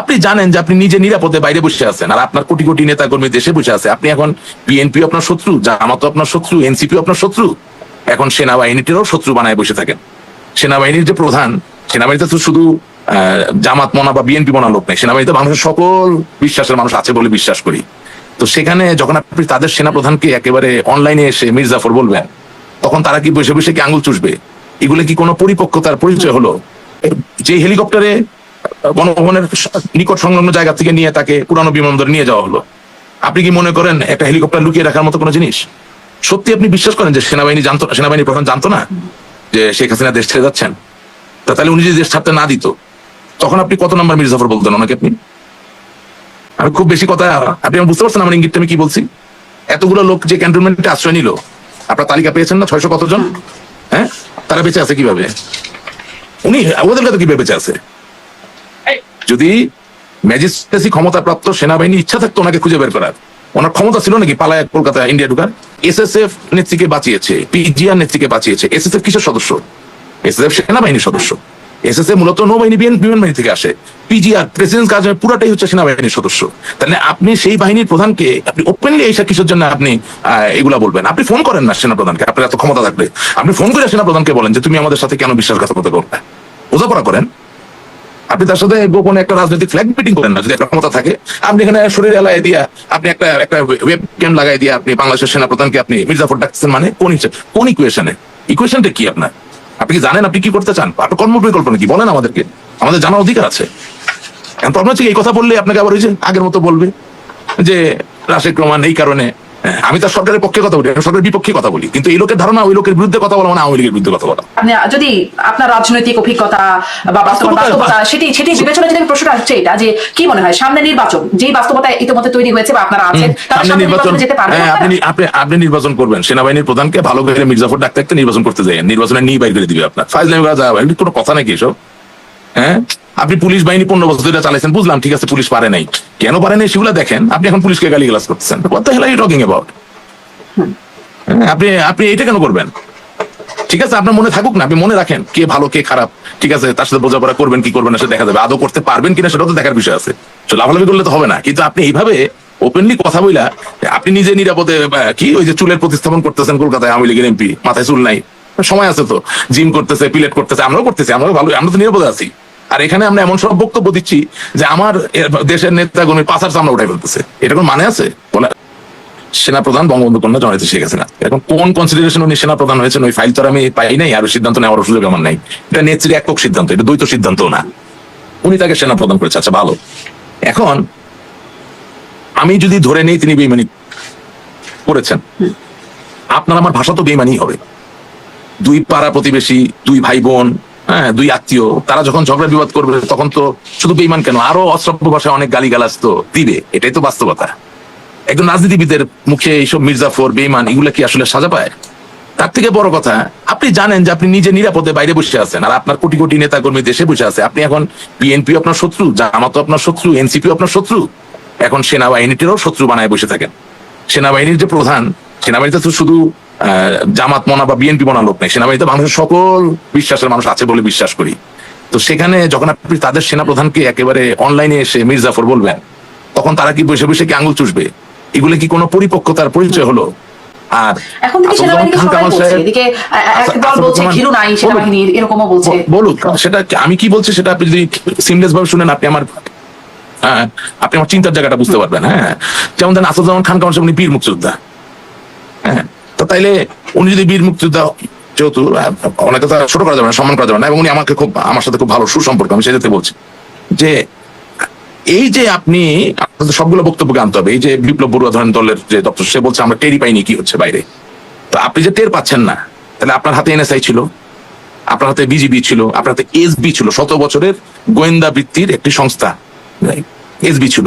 আপনি জানেন যে আপনি নিজে নিরাপদে বাইরে বসে আছেন, আর আপনার কোটি কোটি নেতা কর্মী দেশে বসে আছে। আপনি এখন বিএনপি আপনার শত্রু, জামাতও আপনার শত্রু এনসিপি আপনার শত্রু। এখন সেনাবাহিনীটিরও শত্রু বানায় বসে থাকেন। সেনাবাহিনীর যে প্রধান, সেনাবাহিনীতে তো শুধু জামাত মনা বা বিএনপি মনা লোক নেই। সেনাবাহিনীতে মানুষের সকল বিশ্বাসের মানুষ আছে বলে বিশ্বাস করি। তো সেখানে যখন আপনি তাদের সেনাপ্রধানকে একেবারে অনলাইনে এসে মির্জাফর বলবেন, তখন তারা কি বসে বসে কি আঙুল চুষবে? এগুলো কি কোনো পরিপক্কতার পরিচয় হলো? যে হেলিকপ্টারে গণভবনের নিকট সংলগ্ন জায়গা থেকে নিয়ে তাকে পুরানো বিমানবন্দরে নিয়ে যাওয়া হলো। আপনি কি মনে করেন একটা হেলিকপ্টার লুকিয়ে রাখার মতো কোনো জিনিস? সত্যি আপনি বিশ্বাস করেন যে সেনাবাহিনী জানতো সেনাবাহিনী প্রধান জানতো না যে শেখ হাসিনা দেশ ছেড়ে যাচ্ছেন? তা তাহলে উনি যদি দেশ ছাড়তে না দিত, তখন আপনি কত নম্বর মির্জাফর বলতেন ওনাকে আপনি? আমি খুব বেশি কথা, আপনি আমার বুঝতে পারছেন আমার ইঙ্গিতটা আমি কি বলছি? এতগুলো লোক যে ক্যান্টনমেন্টে আশ্রয় নিল, আপনার তালিকা পেয়েছেন না? ছয়শো কতজন? হ্যাঁ? তারা বেঁচে আছে কীভাবে? উনি ওদের কাছে কীভাবে বেঁচে আছে? যদি ম্যাজিস্ট্রেসি ক্ষমতাপ্রাপ্ত সেনাবাহিনী ইচ্ছা থাকতো ওনাকে খুঁজে বের করার, ওনার ক্ষমতা ছিল নাকি পালায় কলকাতা ইন্ডিয়া ঢুকার? এসএসএফ নেত্রীকে বাঁচিয়েছে পিজিআর নেত্রীকে বাঁচিয়েছে এসএসএফ কিসের সদস্য? এসএসএফ সেনাবাহিনীর সদস্য। এসএসএফ মূলত নৌবাহিনী বিমান বাহিনী থেকে আসে। পিজিআর প্রেসিডেন্ট কাজ পুরাটাই হচ্ছে সেনাবাহিনীর সদস্য। তাহলে আপনি সেই বাহিনীর প্রধানকে, আপনি ওপেনলি এইসব কিসের জন্য আপনি এগুলা বলবেন? আপনি ফোন করেন না সেনা প্রধানকে আপনার এত ক্ষমতা থাকলে। আপনি ফোন করে সেনা প্রধানকে বলেন যে, তুমি আমাদের সাথে কেন বিশ্বাসঘাতকতা করবে বোঝাপড়া করেন। আপনি তার সাথে গোপনে একটা রাজনৈতিক ফ্ল্যাগ মিটিং করেন না, যদি একটা ক্ষমতা থাকে। আপনি এখানে শরীর এলায় দিয়া আপনি একটা একটা ওয়েব ক্যাম লাগাই দিয়ে আপনি বাংলাদেশের সেনা প্রধানকে আপনি মির্জাফর ডাকছেন মানে কোন হিসেবে কোন ইকুয়েশনে ইকুয়েশনটা কি আপনার? আপনি কি জানেন আপনি কি করতে চান? আপনার কর্ম পরিকল্পনা কি? বলেন আমাদেরকে। আমাদের জানার অধিকার আছে। এখন প্রবলেম হচ্ছে এই কথা বললে আপনাকে আবার ওই যে আগের মতো বলবে যে রাশেক রহমান এই কারণে আমি তার সরকারের পক্ষে কথা বলি সরকারের বিপক্ষে কথা বলি। কিন্তু এই লোকের ধারণা ওই লোকের বিরুদ্ধে কথা বলা মানে আওয়ামী লীগের বিরুদ্ধে কথা বলা। যদি আপনার রাজনৈতিক অভিজ্ঞতা বা বাস্তবতা সেটি সেটি বিবেচনা যদি প্রশ্নটা হচ্ছে এটা যে কি মনে হয় সামনে নির্বাচন যেই বাস্তবতা ইতিমধ্যে তৈরি হয়েছে বা আপনারা আছেন তারা সামনে নির্বাচন যেতে পারবেন হ্যাঁ, আপনি? আপনি আপনি নির্বাচন করবেন। সেনাবাহিনীর প্রধানকে ভালো করে মির্জাফর ডাকতে ডাকতে নির্বাচন করতে যাই নির্বাচনে নিয়ে বাইর করে দিবে আপনার। ফাইজলামি করা যাবে কোনো কথা নাকি এসব? হ্যাঁ? আপনি পুলিশ বাহিনী পনেরো বছর ধরে চালাইছেন, বুঝলাম, ঠিক আছে, পুলিশ পারে নাই। কেন পারে নাই সেগুলো দেখেন, আপনি এখন পুলিশকে গালি গালাজ করতেছেন কত টকিং অ্যাবাউট আপনি আপনি কেন করবেন? ঠিক আছে, আপনার মনে থাকুক না, আপনি মনে রাখেন কে ভালো, কে খারাপ, ঠিক আছে, তার সাথে বোঝাপড়া করবেন, কি করবেন না, সেটা দেখা যাবে। আদৌ করতে পারবেন কিনা সেটাও তো দেখার বিষয় আছে। লাফালাফি করলে তো হবে না। কিন্তু আপনি এইভাবে ওপেনলি কথা বইলা, আপনি নিজে নিরাপদে কি ওই যে চুলের প্রতিস্থাপন করতেছেন কলকাতায় আওয়ামী লীগের এমপি, মাথায় চুল নাই। সময় আছে তো। জিম করতেছে পিলেট করতেছে, আমরাও করতেছি, আমরাও ভালো, আমরা তো নিরাপদে আছি। আর এখানে আমরা এমন সব বক্তব্য দিচ্ছি যে আমার দেশের নেতাগণের পাশার চামড়া উঠাই ফেলতেছে। এটা কোনো মানে আছে? বলে সেনাপ্রধান বঙ্গবন্ধু কন্যা জননেত্রী শেখ হাসিনা এখন কোন কনসিডারেশন উনি সেনাপ্রধান হয়েছেন, ওই ফাইল তো আমি পাই নাই, আর সিদ্ধান্ত নেওয়ার সুযোগ আমার নাই। এটা নেত্রীর একক সিদ্ধান্ত, এটা দ্বৈত সিদ্ধান্ত না। উনি তাকে সেনা সেনাপ্রধান করেছে আচ্ছা ভালো। এখন আমি যদি ধরে নেই তিনি বেইমানি করেছেন, আপনার আমার ভাষা তো বেইমানি হবে। দুই পাড়া প্রতিবেশী, দুই ভাই বোন হ্যাঁ দুই আত্মীয়, তারা যখন ঝগড়া বিবাদ করবে, তখন তো শুধু বেইমান কেন? আরও অশ্রব্য ভাষায় অনেক গালিগালাজ তো দিবে, এটাই তো বাস্তবতা। একজন রাজনীতিবিদের মুখে এইসব মির্জাফর বেইমান এগুলো কি আসলে সাজা পায়? তার থেকে বড় কথা, আপনি জানেন যে আপনি নিজে নিরাপদে বাইরে বসে আছেন, আর আপনার কোটি কোটি নেতা কর্মী দেশে বসে আছে। আপনি এখন বিএনপি আপনার শত্রু জামাত আপনার শত্রু এনসিপি আপনার শত্রু। এখন সেনাবাহিনীটিরও শত্রু বানায় বসে থাকেন। সেনাবাহিনীর যে প্রধান, সেনাবাহিনীতে তো শুধু জামাত মনা বা বিএনপি মনা লোক নেই। সেনাবাহিনীতে মানুষের সকল বিশ্বাসের মানুষ আছে বলে বিশ্বাস করি। তো সেখানে যখন আপনি তাদের সেনা প্রধানকে একেবারে অনলাইনে এসে মির্জাফর বলবেন তখন তারা কি বসে বসে কি আঙুল চুষবে? এগুলো কি কোনো পরিপক্কতার পরিচয় হলো? আর আচ্ছা, বলুক সেটা আমি কি বলছি সেটা আপনি যদি সিমলেস ভাবে শুনেন আপনি আমার হ্যাঁ, আপনি আমার চিন্তার জায়গাটা বুঝতে পারবেন হ্যাঁ। যেমন ধরেন আসাদুজ্জামান খান কামাল সাহেব উনি বীর মুক্তিযোদ্ধা। তাইলে উনি যদি বীর মুক্তিযোদ্ধা, যেহেতু ওনাকে তো ছোট করা যাবে না, সম্মান করা যাবে না, এবং উনি আমাকে খুব, আমার সাথে খুব ভালো সুসম্পর্ক, আমি সেটাতে বলছি। যে, এই যে আপনি সবগুলো বক্তব্যকে আনতে হবে, এই যে বিপ্লব বড়ুয়া ধরেন দলের যে দপ্তর, সে বলছে আমরা টেরি পাইনি কি হচ্ছে বাইরে। তো আপনি যে টের পাচ্ছেন না, তাহলে আপনার হাতে এনএসআই ছিল, আপনার হাতে বিজিবি ছিল, আপনার হাতে এসবি ছিল, শত বছরের গোয়েন্দা বৃত্তির একটি সংস্থা এসবি ছিল।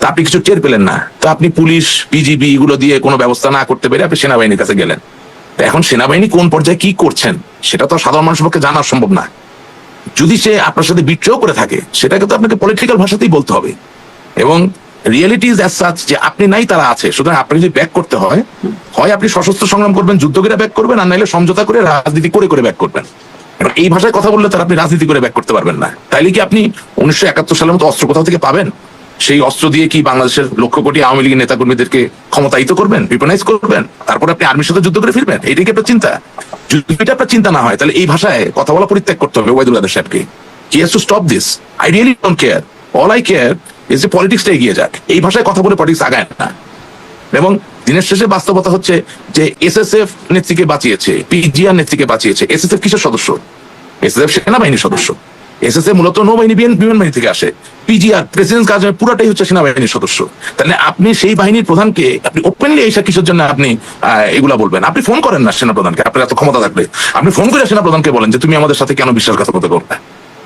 তা আপনি কিছু টের পেলেন না। তো আপনি পুলিশ, বিজিবি এগুলো দিয়ে কোনো ব্যবস্থা না করতে পেরে আপনি সেনাবাহিনীর কাছে গেলেন। তো এখন সেনাবাহিনী কোন পর্যায়ে কি করছেন, সেটা তো সাধারণ মানুষের পক্ষে জানা সম্ভব না। যদি সে আপনার সাথে বিট্রেও করে থাকে, সেটাকে তো আপনাকে পলিটিক্যাল ভাষাতেই বলতে হবে। এবং রিয়েলিটি ইজ অ্যাজ সাচ যে আপনি নাই, তারা আছে। সুতরাং আপনি যদি ব্যাক করতে হয় হয় আপনি সশস্ত্র সংগ্রাম করবেন যুদ্ধ করে ব্যাক করবেন আর নাইলে সমঝোতা করে রাজনীতি করে করে ব্যাক করবেন। এই ভাষায় কথা বললে তার আপনি রাজনীতি করে ব্যাক করতে পারবেন না। তাইলে কি আপনি উনিশশো একাত্তর সালের মতো অস্ত্র কোথাও থেকে পাবেন? সেই অস্ত্র দিয়ে কি বাংলাদেশের লক্ষ কোটি আওয়ামী লীগের নেতাকর্মীদেরকে ক্ষমতায়িত করবেন রিপনাইজ করবেন? তারপরে আপনি আর্মির সাথে যুদ্ধ করে ফিরবেন? এটাই কি আপনার চিন্তা? যদি এটা আপনার চিন্তা না হয়, তাহলে এই ভাষায় কথা বলা পরিত্যাগ করতে হবে ওয়াইদুল আদর সাহেবকে। He has to stop this I really don't care all I care is যে পলিটিক্সটা এগিয়ে যাক। এই ভাষায় কথা বলে পলিটিক্স আগায় না। এবং দিনের শেষে বাস্তবতা হচ্ছে যে এসএসএফ নেত্রীকে বাঁচিয়েছে পিজিআর নেত্রীকে বাঁচিয়েছে। এস এস এফ কিসের সদস্য? এসএসএফ সেনাবাহিনীর সদস্য। এসএসএফ মূলত নৌবাহিনী বিমান বাহিনী থেকে আসে। পিজিআর প্রেসিডেন্ট কাজ পুরাটাই হচ্ছে সেনাবাহিনীর সদস্য। তাহলে আপনি সেই বাহিনীর প্রধানকে, আপনি ওপেনলি এইসব কিসের জন্য আপনি এগুলা বলবেন। আপনি ফোন করেন না সেনা প্রধানকে আপনার এত ক্ষমতা থাকলে। আপনি ফোন করে সেনা প্রধানকে বলেন যে, তুমি আমাদের সাথে কেন বিশ্বাসঘাতকতা করবে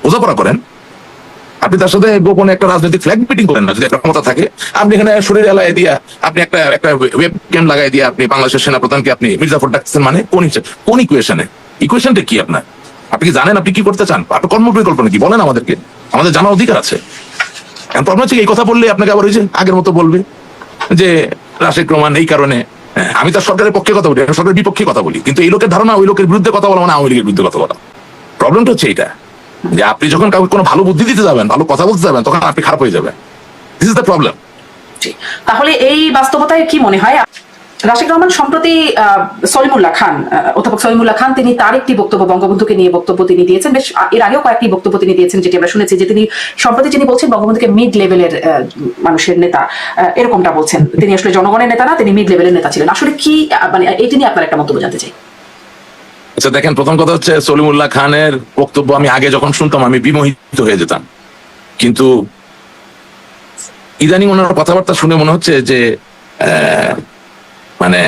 বোঝাপড়া করেন। আপনি তার সাথে গোপনে একটা রাজনৈতিক ফ্ল্যাগ মিটিং করেন না, যদি একটা ক্ষমতা থাকে। আপনি এখানে শরীর এলায় দিয়ে, আপনি একটা একটা ওয়েব ক্যাম লাগাই দিয়ে আপনি বাংলাদেশের সেনা প্রধানকে আপনি মির্জাফর ডাকছেন মানে কোন ইকুয়েশনে ইকুয়েশনটা কি আপনার? আপনি কি জানেন আপনি কি করতে চান? আপনার কর্ম পরিকল্পনা কি? বলেন আমাদেরকে। আমাদের জানার অধিকার আছে। প্রবলেম হচ্ছে এই কথা বললে আপনাকে আবার ওই যে আগের মতো বলবে যে রাশেক রহমান এই কারণে হ্যাঁ, আমি তার সরকারের পক্ষে কথা বলি সরকারের বিপক্ষে কথা বলি কিন্তু এই লোকের ধারণা ওই লোকের বিরুদ্ধে কথা বলা মানে আওয়ামী লীগের বিরুদ্ধে কথা বলা। প্রবলেমটা হচ্ছে এইটা যে আপনি যখন কাউকে কোনো ভালো বুদ্ধি দিতে যাবেন ভালো কথা বলতে যাবেন তখন আপনি খারাপ হয়ে যাবেন। দিস ইজ দ্য প্রবলেম তাহলে এই বাস্তবতায় কি মনে হয়? রাশিক রহমান সম্প্রতি সলিমুল্লাহ খান অধ্যাপক সলিমুল্লাহ খান তিনি তার একটি বক্তব্য বঙ্গবন্ধুকে নিয়ে বক্তব্য তিনি দিয়েছেন। বেশ এর আগেও কয়েকটি বক্তব্য তিনি দিয়েছেন যেটি আমরা শুনেছি যে তিনি সম্প্রতি যিনি বলছেন বঙ্গবন্ধুকে মিড লেভেলের মানুষের নেতা এরকমটা বলছেন। তিনি আসলে জনগণের নেতা না তিনি মিড লেভেলের নেতা ছিলেন। আসলে কি মানে এটি নিয়ে আপনার একটা মন্তব্য জানতে চাই। আচ্ছা দেখেন প্রথম কথা হচ্ছে সলিমুল্লাহ খানের বক্তব্য আমি আগে যখন শুনতাম আমি বিমোহিত হয়ে যেতাম। কিন্তু ইদানিং ওনার কথাবার্তা শুনে মনে হচ্ছে যে আহ, মানে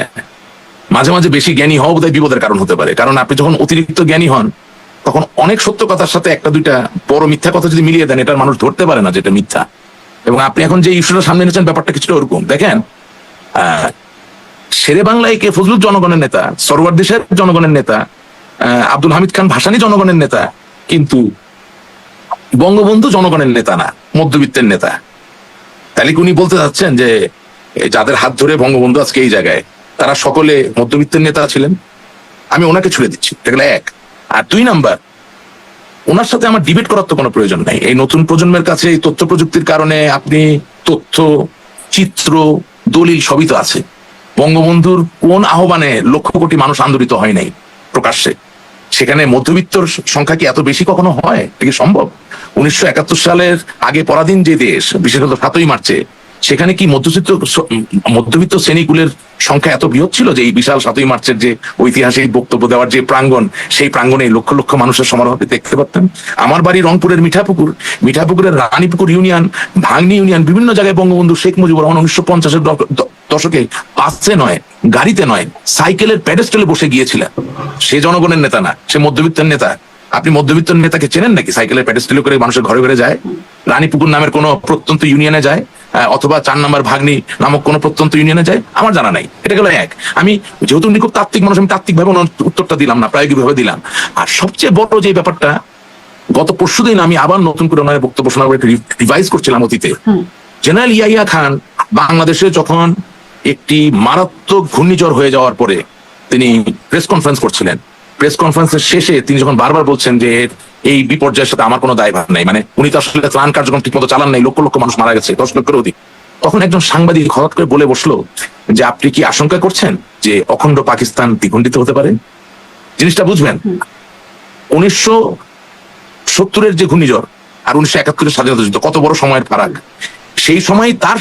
মাঝে মাঝে বেশি জ্ঞানী হওয়া বোধহয় বিপদের কারণ হতে পারে। কারণ আপনি যখন অতিরিক্ত জ্ঞানী হন, তখন অনেক সত্য কথার সাথে একটা দুইটা বড় মিথ্যা কথা যদি মিলিয়ে দেন এটা মানুষ ধরতে পারে না যেটা মিথ্যা। এবং আপনি এখন যে ইস্যুটা সামনে এনেছেন, ব্যাপারটা কিছুটা ওরকম। দেখেন শেরে বাংলায় কে ফজলুল জনগণের নেতা সরোয়ার দেশের জনগণের নেতা আব্দুল হামিদ খান ভাসানি জনগণের নেতা, কিন্তু বঙ্গবন্ধু জনগণের নেতা না, মধ্যবিত্তের নেতা। তাহলে উনি বলতে চাচ্ছেন যে যাদের হাত ধরে বঙ্গবন্ধু আজকে এই জায়গায়, তারা সকলে মধ্যবিত্তের নেতা ছিলেন। আমি ওনাকে ছুড়ে দিচ্ছি। দেখলে এক। আর দুই নাম্বার, ওনার সাথে আমার ডিবেট করার তো কোনো প্রয়োজন নাই। এই নতুন প্রজন্মের কাছে এই তথ্য প্রযুক্তির কারণে আপনি তথ্য, চিত্র, দলিল সবই তো আছে। বঙ্গবন্ধুর কোন আহ্বানে লক্ষ কোটি মানুষ আন্দোলিত হয় নাই প্রকাশ্যে? সেখানে মধ্যবিত্তর সংখ্যা কি এত বেশি কখনো হয়? এটা কি সম্ভব? উনিশশো একাত্তর সালের আগে পরাধীন যে দেশ, বিশেষত সাতই মার্চে সেখানে কি মধ্যবিত্ত মধ্যবিত্ত শ্রেণীগুলোর সংখ্যা এত বৃহৎ ছিল যে এই বিশাল সাতই মার্চের যে ঐতিহাসিক বক্তব্য দেওয়ার যে প্রাঙ্গণ, সেই প্রাঙ্গণে লক্ষ লক্ষ মানুষের সমারোহ দেখতে পারতেন। আমার বাড়ি রংপুরের মিঠাপুকুর, মিঠাপুকুরের রানীপুকুর ইউনিয়ন, ভাঙনি ইউনিয়ন, বিভিন্ন জায়গায় বঙ্গবন্ধু শেখ মুজিবুর রহমান উনিশশো পঞ্চাশের দশকে বাসে নয়, গাড়িতে নয়, সাইকেলের প্যাডেস্টলে বসে গিয়েছিলেন। সে জনগণের নেতা না, সে মধ্যবিত্তের নেতা। আপনি মধ্যবিত্ত নেতাকে চেনেন নাকি? সাইকেলের প্যাডেস্টলে করে মানুষের ঘরে ঘরে যায়। রানীপুকুর নামের কোনো প্রত্যন্ত ইউনিয়নে যায়। অথবা চার নাম্বার ভাগ্নি নামক কোনো প্রত্যন্ত ইউনিয়নে যায় আমার জানা নাই। এটা গেল এক। আমি যেহেতু উনি খুব তাত্ত্বিক মানুষ আমি তাত্ত্বিক ভাবে উত্তরটা দিলাম না প্রায়োগিক ভাবে দিলাম। আর সবচেয়ে বড় যে ব্যাপারটা গত পরশুদিন আমি আবার নতুন করে ওনার বক্তব্য শোনার পরে রিভাইজ করছিলাম অতীতে। জেনারেল ইয়াইয়া খান বাংলাদেশে যখন একটি মারাত্মক ঘূর্ণিঝড় হয়ে যাওয়ার পরে তিনি প্রেস কনফারেন্স করছিলেন প্রেস কনফারেন্সের শেষে তিনি যখন বারবার বলছেন যে এই বিপর্যয়ের সাথে আমার কোনো দায়ভার নেই মানে উনি তো আসলে ত্রাণ কার্যক্রম ঠিক মতো চালান নাই লক্ষ লক্ষ মানুষ মারা গেছে দশ লক্ষের অধিক। তখন একজন সাংবাদিক হঠাৎ করে বলে বসল যে আপনি কি আশঙ্কা করছেন যে অখণ্ড পাকিস্তান দ্বিখণ্ডিত হতে পারে? জিনিসটা বুঝবেন। উনিশশো সত্তরের যে ঘূর্ণিঝড় আর উনিশশো একাত্তরের স্বাধীনতা যুদ্ধ কত বড় সময়ের ফারাক। সেই সময় তার